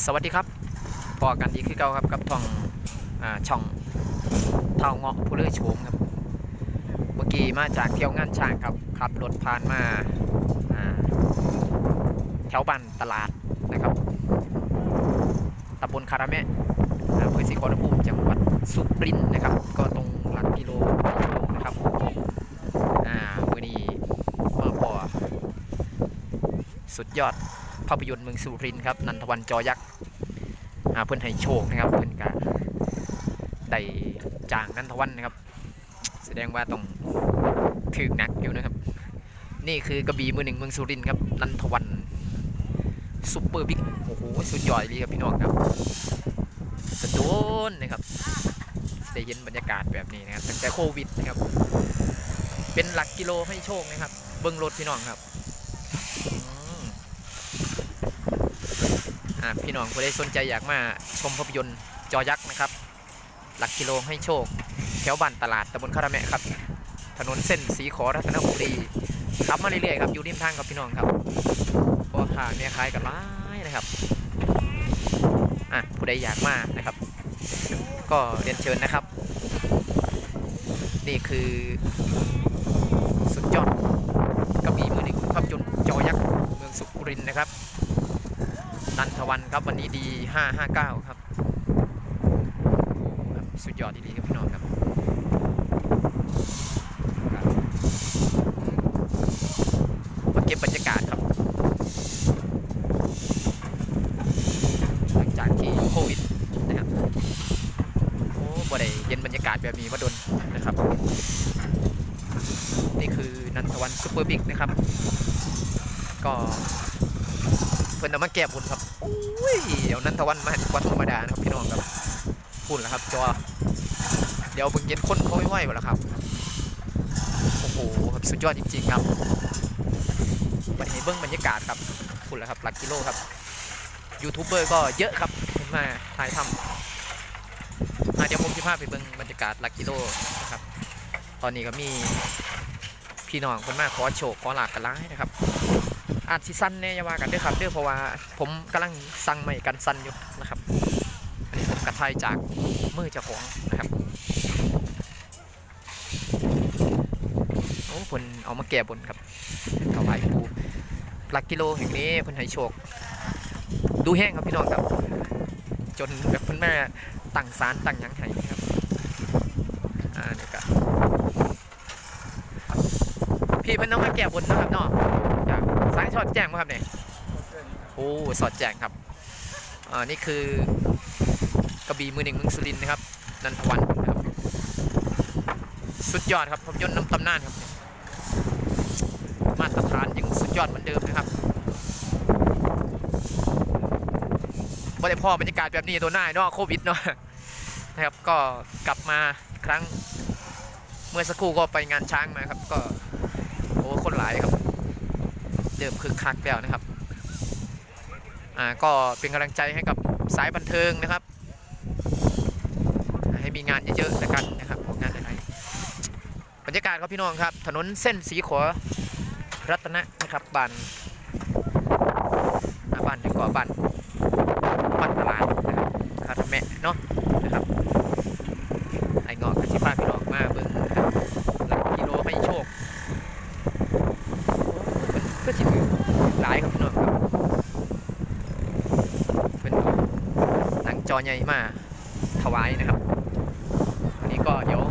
สวัสดีครับพอกันอีกคือเก่าครับกับท่องอช่องเท่าเงาะผู้เลื่อยโฉมครับ เมื่อกี้มาจากเที่ยวงานช้างครับขับรถผ่านมาแถวบ้านตลาดนะครับตำบลคาราแมะอำเภอศรีขอรภูมิจังหวัดสุรินทร์นะครับ ก็ตรงหลักกิโลนะครับอ่ามื่อนี้มาพอสุดยอดภาพยนตร์เมืองสุรินทร์ครับ นันทวันจอยักษ์ อ่าเพื่อนให้โชคนะครับ เพื่อนกะได้จางนันทวันนะครับ แสดงว่าต้องถึกหนักอยู่นะครับ นี่คือกระบี่มือหนึ่งเมืองสุรินทร์ครับนันทวันซุปเปอร์บิ๊กโอ้โหสุดยอดเลยครับพี่น้องครับสะโดนนะครับได้เห็นบรรยากาศแบบนี้นะครับตั้งแต่โควิดนะครับเป็นหลักกิโลให้โชคนะครับ เบิ้งรถพี่น้องครับอืม อ่า พี่น้องผู้ใดสนใจอยากมาชมภาพยนตร์จอยักษ์นะครับ หลักกิโลให้โชค แถวบ้านตลาดตำบลคาราแมะครับ ถนนเส้นสีขอรัตนบุรีขับมาเรื่อยๆครับอยู่ริมทางครับพี่น้องครับพ่อค้าแม่ขายกันร้ายนะครับอะผู้ใดอยากมานะครับ ก็เรียนเชิญนะครับ นี่คือสุดยอดกระบี่มือหนึ่งภาพยนตร์จอยักษ์เมืองสุรินทร์นะครับ นันทวันครับวันนี้ดี 559 ครับ สุดยอดดีๆครับพี่น้องครับครับมาเก็บบรรยากาศครับ หลังจากที่โควิดนะครับ โอ้บ่ได้เย็นบรรยากาศแบบนี้มาดนนะครับ นี่คือนันทวันซูเปอร์บิ๊กนะครับ ก็ พิ่นเอามาแก้บนครับอุ้ยเดี๋ยวนันทวันมาวันธรรมดานะครับพี่น้องครับพูดแล้วครับจอ เดี๋ยวเบิ่งเย็นคนเขาไม่ไหวหมดแล้วครับโอ้โหครับสุดยอดจริง ๆ ครับวันนี้เบิ้งบรรยากาศครับพูดแล้วครับหลักกิโลครับยูทูบเบอร์ก็เยอะครับมาถ่ายทำอะเดี๋ยวผมจะพาไปเบิ้งบรรยากาศหลักกิโลนะครับ ตอนนี้ก็มีพี่น้องคนมาขอโชคขอหลักกันร้ายนะครับ อาจสิสั้นแน่ยาว่ากันด้วยครับเด้อเพราะว่าผมกำลังสั่งใหม่กันสั้นอยู่นะครับอันนี้ผมกระทายจากมือเจ้าของนะครับโอ้คนเอามาแก้บนครับถวายปูหลักกิโลแห่งนี้เพิ่นให้โชค ดูแห้งครับพี่น้องครับ จนแบบเพิ่นแม่ตั้งศาลตั้งยังให้ครับอ่านี่ก็พี่เพิ่นเอามาแก้บนนะครับเนาะ สายสอดแจ้งไหมครับเนี่ยโอ้สอดแจ้งครับอ่านี่คือกระบี่มือหนึ่งมืองสุรินนะครับ นันทวันครับ สุดยอดครับภาพยนต์น้ำตำนานครับ มาตรฐานยังสุดยอดเหมือนเดิมนะครับไม่ได้พ่อบรรยากาศแบบนี้ตัวหน้าเนาะโควิดเนาะนะครับก็กลับมาครั้ง เมื่อสักครู่ก็ไปงานช้างมาครับ ก็โอ้คนหลายครับ เดิมคึกคักแล้วนะครับอ่าก็เป็นกำลังใจให้กับสายบันเทิงนะครับ ให้มีงานเยอะๆแล้วกันนะครับงานอะไรบรรยากาศครับพี่น้องครับ ถนนเส้นสีขอรัตนะนะครับบ้านบ้านยังก่อบ้านบ้านตลาดนะครับคาทาแมะเนาะนะครับไอ้เงาะกันที่พาพี่น้องมาเบิ่งนะครับหลักกิโลให้โชค ก็สิถือหลายครับพี่น้องครับเป็นหนังจอ ใหญ่มาถวายนะครับวันนี้ก็เดี๋ยว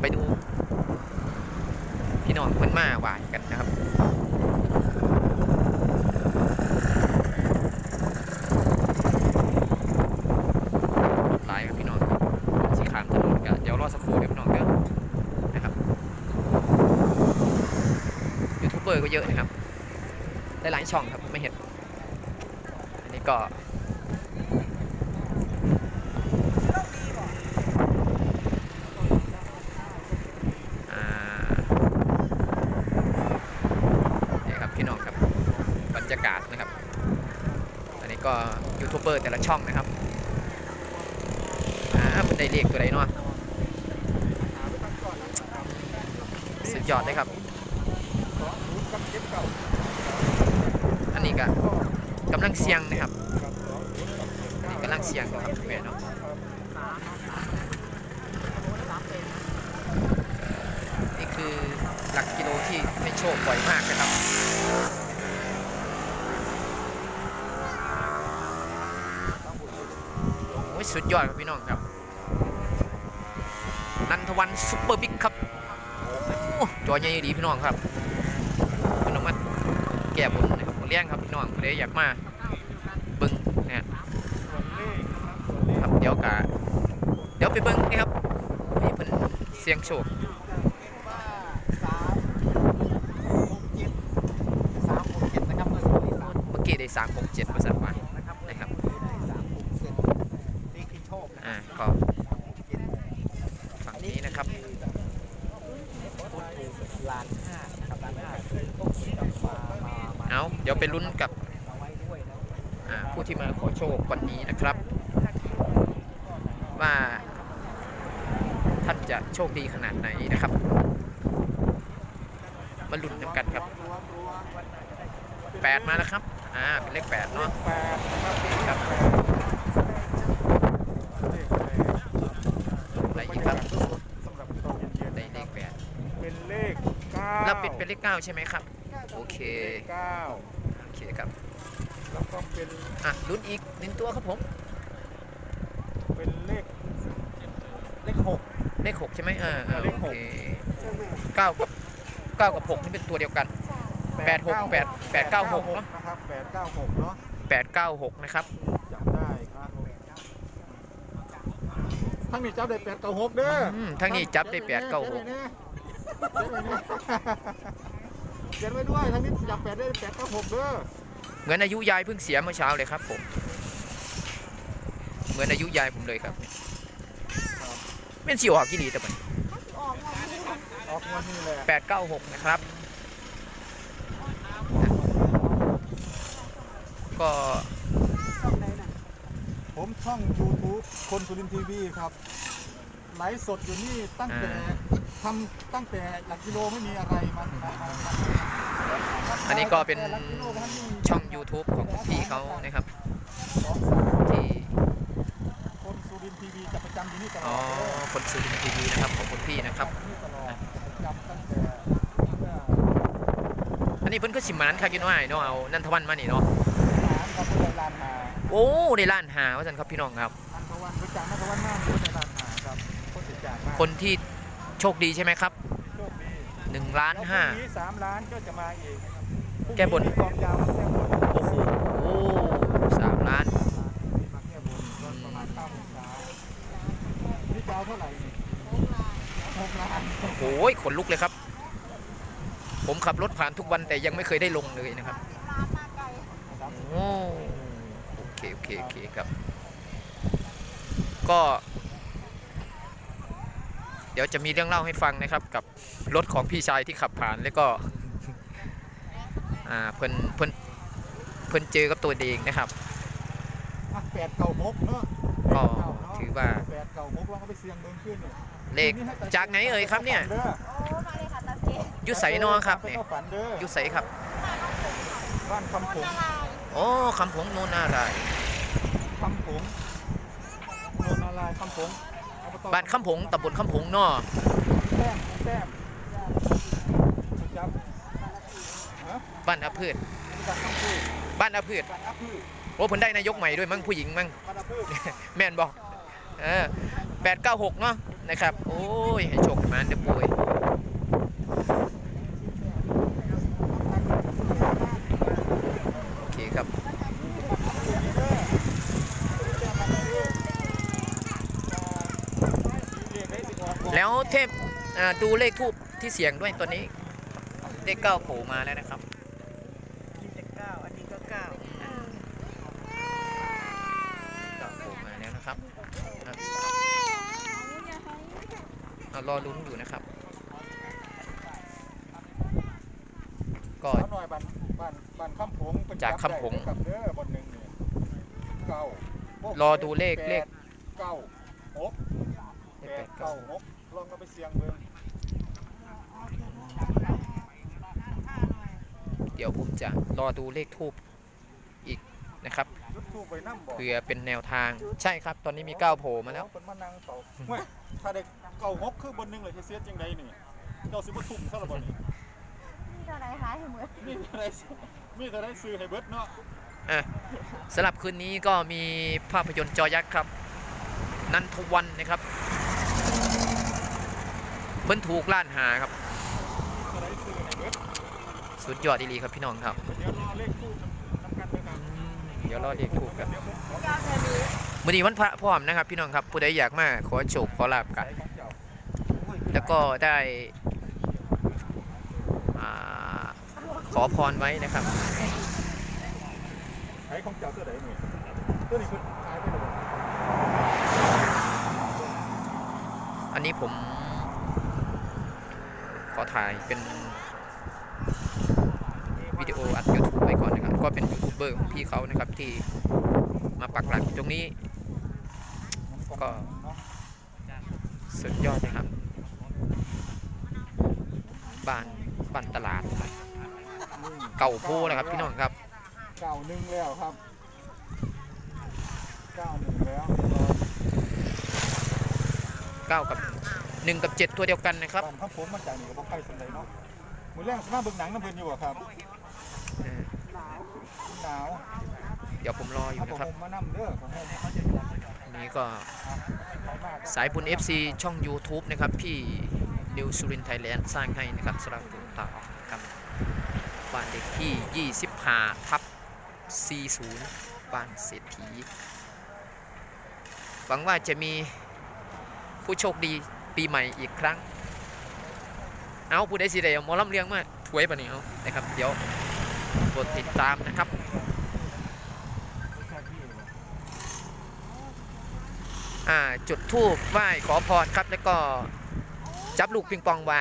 ไปดูพี่น้องเพิ่นมาหวายกันนะครับหลายครับพี่น้องสีขามถนนกันเดี๋ยวรอสักครู่เดี๋ยวพี่น้องเด้อนะครับยูทูบเบอร์ก็เยอะนะครับหลายๆช่องครับไม่เห็น อันนี้ก็ อ่านี่ครับพี่น้องครับ บรรยากาศนะครับ อันนี้ ก็ยูทูบเบอร์แต่ละช่องนะครับอ่ามันได้เรียกตัวใดเนาะสุดยอดเลยครับ อันนี้ก็กำลังเสียงนะครับอันนี้กำลังเสียงครับแม่เนาะนี่คือหลักกิโลที่ให้โชคบ่อยมากนะครับ โอ้ย สุดยอดครับพี่น้องครับ นันทวันซุปเปอร์บิ๊กครับโอ้จอใหญ่ดีพี่น้องครับพี่น้องมาแก้บนนะครับมาเลี้ยงครับพี่น้องเลยอยากมาเบิ้งเนี่ยครับเดี๋ยวกะเดี๋ยวไปเบิ้งนะครับนี่เพิ่นเสียงโชคเมื่อกี้ได้สามหกเจ็ดเปอร์เซ็นต์ไปนะครับ อ่าก็ฝั่งนี้นะครับล้านห้าครับล้านห้ามามามาเอาเดี๋ยวไปลุ้นกับเอาไว้ด้วยนะอ่าผู้ที่มาขอโชควันนี้นะครับ ว่าท่านจะโชคดีขนาดไหนนะครับ มาลุ้นกันครับแปดมาแล้วครับ อ่า เป็นเลขแปดเนาะแปดนะครับครับ อะไรอีกครับสำหรับตอนเย็นได้เลขแปดเป็นเลขเก้าแล้วปิดเป็นเลขเก้าใช่ไหมครับ โอเคเก้าโอเคครับ แล้วก็เป็นอะลุ้นอีกหนึ่งตัวครับผม เป็นเลขเลขหก เลขหกใช่ไหมอ่าอ่าเลขโอหก เคเก้ากับเก้ากับหกนี่เป็นตัวเดียวกัน แปดหกแปดแปดเก้าหกเนอะ นะครับแปดเก้าหกเนาะ แปดเก้าหกนะครับ จำได้ครับ ทั้งนี้จับได้แปดเก้าหกเด้ออืมทั้งนี้จับได้แปดเก้าหกเขียนไว้ด้วยทั้งนี้จับแปดได้แปดเก้าหกเด้อเหมือนอายุยายเพิ่งเสียเมื่อเช้าเลยครับผมเหมือนอายุยายผมเลยครับเป็นสิวออกกี่ดีแต่มันออกวันนี้แหละแปดเก้าหกนะครับ ก็ผม ช่อง YouTube คนสุรินทร์ทีวีครับไลฟ์สดอยู่นี่ตั้งแต่ทำตั้งแต่หลักกิโลไม่มีอะไรมันมามามาอันนี้ก็เป็นหลักกิโลมันมีช่อง YouTube ของพี่เขานะครับสองสามที่คนสุรินทร์ทีวีจะประจำอยู่นี่ตลอ๋ออดเลยคนซื้อทีวีนะครับของคุณพี่นะครับนี่ตลอดประจำตั้งแต่เมื่ออันนี้เพิ่นก็สิมานคักอยู่เนาะไอ้เนาะเอานันทวันมานี่เนาะ สามกับเมื่อลานหาโอ้ได้ล้านหาว่าซั่นครับพี่น้องครับ อันตะวันรู้จักนักวันมากรู้ในลานหาครับคนติดจากมากคนที่โชคดีใช่ไหมครับโชคดี1ล้านห้าแล้วพรุ่งนี้สามล้านก็จะมาอีกนะครับแก้บน พรุ่งมีกองยาวมาแก้บนโอ้โหโอ้สามล้าน มาแก้บนก็ประมาณเก้าโมงเช้านี่จะเอาเท่าไหร่นี่หกล้านโอ้ยขนลุกเลยครับ ผมขับรถผ่านทุกวันแต่ยังไม่เคยได้ลงเลยนะครับครับโอ้โอ เคโอเคโอเคครับ ก็ เดี๋ยวจะมีเรื่องเล่าให้ฟังนะครับ กับรถของพี่ชายที่ขับผ่านแล้วก็ อ่าเพิ่นเพิ่นเพิ่นเจอกับตัวเองนะครับอะแปดเก้าหกเนาะก็ถือว่าแปดเก้าหกลองเอาไปเสี่ยงเบิ่งขึ้นเนี่ยเลขจากไหนเอ่ยครับเนี่ยด้อโอ้มาเลยค่ะตาเจอยุใสนอครับไปเนี่ยเข้าฝันเด้ออยุใสครับบ้านคำผง โอ้คำผงโนนอะไรายคำผงโนนอะไรคำผงอบตบ้านคำผงตำบลคำผงเนอแต้มแต้มคุณจับฮะบ้านอาพืชบ้านคำพืชบ้านอาพืชบ้านอัพพืชโอ้เพิ่นได้นายกใหม่ด้วยมั้งผู้หญิงมั้งบ้านอัพพืชแม่นบอกเออแปดเก้าหกเนาะนะครับ โอ้ย ให้โชคให้มาเด้อปุ้ยโอเคครับ แล้วเทพอ่าดูเลขทูบที่เสียงด้วยตัวนี้เลขเก้าโผล่มาแล้วนะครับนี่จะเก้าอันนี้ก็เก้าเก้าโผล่มาแล้วนะครับอะเอารอลุ้นอยู่นะครับก็สาวหน่อยบ้านบ้านบ้านคำผงเป็นจากคำผงกับเด้อบนหนึ่งเนี่ยเก้ารอดูเลขเลขแปดเก้าหกเลแปขแปดดเก้าเก้าหก ลองเอาไปเสี่ยงเบิ่งเดี๋ยวผมจะรอดูเลขทูบอีกนะครับจุดทูบไปน้ำบอกเพื่อเป็นแนวทางใช่ครับ ตอนนี้มีก้าวโผล่มาแล้วเป็นมานั่งเป่าเว้ยถ้าเด็กเก่าหกคือบนหนึ่งเลยจะเสียจังไดนี่เจ้าสิบ่ทุ่มซะละบ่นี่นี่เท่าไหรคะให้เหมือนมีอะไรมีแต่ได้ซื้อให้เบิดเนาะอะสำหรับคืนนี้ก็มีภาพยนตร์จอยักษ์ครับ นันทวันนะครับ เพิ่นถูกล้านหาครับ สุดยอดดีหลีครับพี่น้องครับ เดี๋ยวรอเลขทูบนำกันนะครับเดี๋ยวรอกถูกครับมื่อนี้วันพระพร้อมนะครับ พี่น้องครับผู้ใดอยากมาขอโชคขอลาบกัน แล้วก็ได้ขอพรไว้นะครับใช้ของเจ้าตัวใดนี่ตัวนี้คือายไปแล้วบ่อันนี้ผม อถ่ายเป็นวิดีโออัด YouTube ไปก่อนนะครับ ก็เป็นยูทูบเบอร์ของพี่เขานะครับที่มาปักหลักอยู่ตรงนี้ ก็เนาะสุดยอดนะครับ บ้านบ้านตลาดนี่เก่าโพนะครับพี่น้องครับ เก้าหนึ่งแล้วครับเก้าหนึ่งแล้วเก้ากับ หนึ่งกับเจ็ดตัวเดียวกันนะครับบ้านข้างผมมาจากนี่ก็บ่ใกล้สันใดเนาะมื้อแรกสิมาเบิ่งหนังน้ำเพิ่นอยู่อะครับเออหนาวเดี๋ยวผมรออยู่เอานะครับผมมานํเด้อของผมนี่ก็ขายมากสายบุญ FC ช่อง YouTube นะครับ พี่นิวสุรินไทยแลนด์สร้างให้นะครับสำหรับตัวต่อครับบ้านเด็กที่ 25 ทับ 40 บ้านเศรษฐีหวังว่าจะมีผู้โชคดี ปีใหม่อีกครั้ง เอาผู้ใดสิได้เอาหมอลำเลียงมาถวยปะเนี่ยเอานะครับ เดี๋ยวกดติดตามนะครับอ่าจุดทูบไหว้ขอพรครับ แล้วก็จับลูกปิงปองไหว้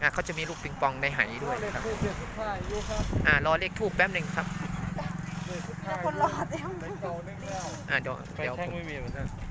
อ่าเขาจะมีลูกปิงปองในไหด้วยเลขครับทูบเลขสุดท้ายอยู่ครับอ่ารอเลขทูบแป๊บหนึ่งครับเลขสุดท้ายคนรอเต็มเลขเก่าหนึ่งแล้วอ่าเดี๋ยวไฟเดี๋ยวแท่ผงม